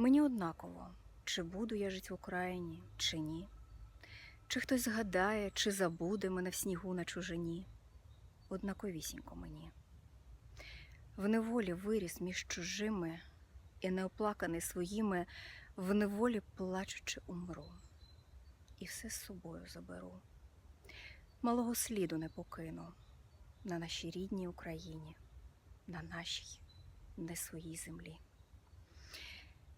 Мені однаково, чи буду я жити в Україні, чи ні. Чи хтось згадає, чи забуде мене в снігу на чужині. Однаковісінько мені. В неволі виріс між чужими і неоплаканий своїми, в неволі плачучи умру. І все з собою заберу. Малого сліду не покину на нашій рідній Україні, на нашій не своїй землі.